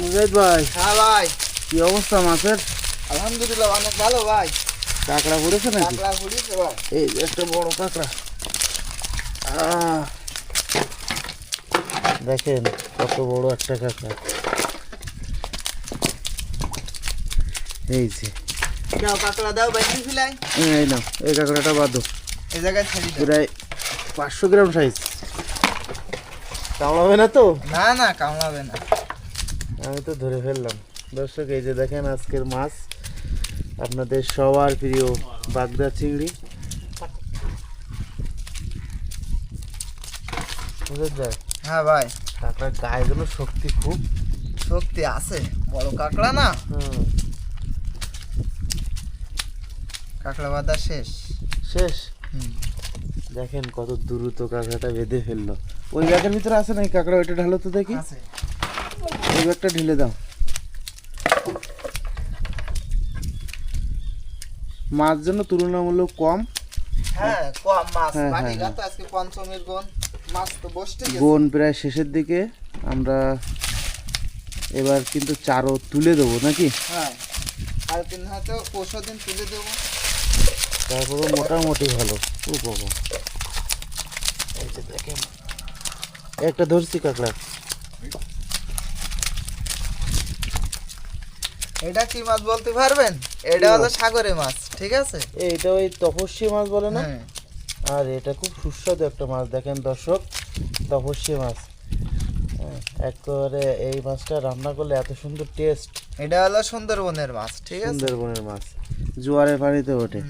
মুজাহিদ ভাই হ্যাঁ ভাই। কি অবস্থা মাছের? আলহামদুলিল্লাহ অনেক ভালো ভাই। কাঁকড়া পড়েছে নাকি? কাঁকড়া ভাই। এই একটা বড় কাঁকড়া। দেখেন কত বড় একটা কাঁকড়া। এই যে। দাও কাঁকড়া দাও ফিলাই এই নাও এই কাঁকড়াটা বাদো এই জায়গায় ছাড়ি দাও। প্রায় পাঁচশো গ্রাম সাইজ কামড়াবে না তো? না না কামড়াবে না। আমি তো ধরে ফেললাম। দর্শক এই যে দেখেন আজকের মাছ আপনাদের সবার প্রিয় বাগদা চিংড়ি। হ্যাঁ ভাই। কাঁকড়ার গায়েগুলো শক্তি খুব। শক্তি আছে। বড় কাঁকড়া না? কাঁকড়া বাঁধা শেষ। শেষ? দেখেন কত দ্রুত কাঁকড়াটা বেঁধে ফেলল। ওই ব্যাগের ভিতরে আছে নাকি কাঁকড়া? ওইটা ঢালো তো দেখি। আছে। ব্যাগটা ঢেলে দাও। মাছ জন্য তুলনামূলক কম। হ্যাঁ কম মাছ। হ্যাঁ, হ্যাঁ, গাতে আজকে পঞ্চমীর গন মাছ তো বসতে গেছে। বোন প্রায় শেষের দিকে। আমরা এবার কিন্তু চারও তুলে দেবো নাকি? হ্যাঁ আর দিন হয়তো পরশু দিন তুলে দেবো। তারপরে মোটামুটি ভালো। ও বাবা এই যে দেখেন। একটা ধরছি কাঁকড়া এটা কি মাছ বলতে পারবেন? এটা হলো সাগরে মাছ ঠিক আছে? এইটা ওই তপস্বী মাছ বলে না? হ্যাঁ। আর এটা খুব সুস্বাদু একটা মাছ দেখেন দর্শক তপস্বী মাছ। হ্যাঁ, একেবারে এই মাছটা রান্না করলে এত সুন্দর টেস্ট এটা হলো সুন্দরবনের মাছ ঠিক আছে? সুন্দরবনের মাছ জোয়ারের পানিতে ওঠে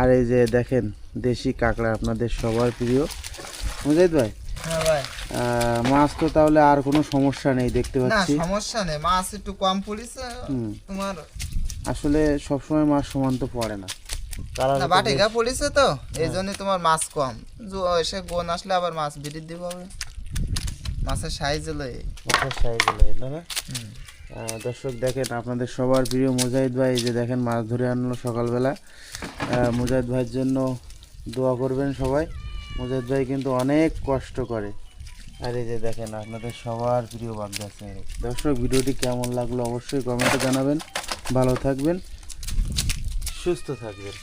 আর এই যে দেখেন দেশি কাঁকড়া আপনাদের সবার প্রিয়। মুজাহিদ ভাই মাছ তো তাহলে আর কোনো সমস্যা নেই দেখতে পাচ্ছি। না সমস্যা নেই মাছ একটু কম পড়েছে তোমার আসলে সবসময় মাছ সমান তো পড়ে না। তারা না বাটিকা পড়েছে তো এই জন্যই তোমার মাছ কম। জো- এসে গোন আসলে আবার মাছ বৃদ্ধি পাবে মাছের সাইজ হলো এই মাছের সাইজ হলো না? না আহ, দর্শক দেখেন আপনাদের সবার প্রিয় মুজাহিদ ভাই এই যে দেখেন মাছ ধরে আনলো সকালবেলা। মুজাহিদ ভাইয়ের জন্য দোয়া করবেন সবাই। মুজাহিদ ভাই কিন্তু অনেক কষ্ট করে। আর এই যে দেখেন আপনাদের সবার প্রিয় বাগদা চিংড়ি দর্শক ভিডিওটি কেমন লাগল অবশ্যই কমেন্টে জানাবেন। ভালো থাকবেন। সুস্থ থাকবেন।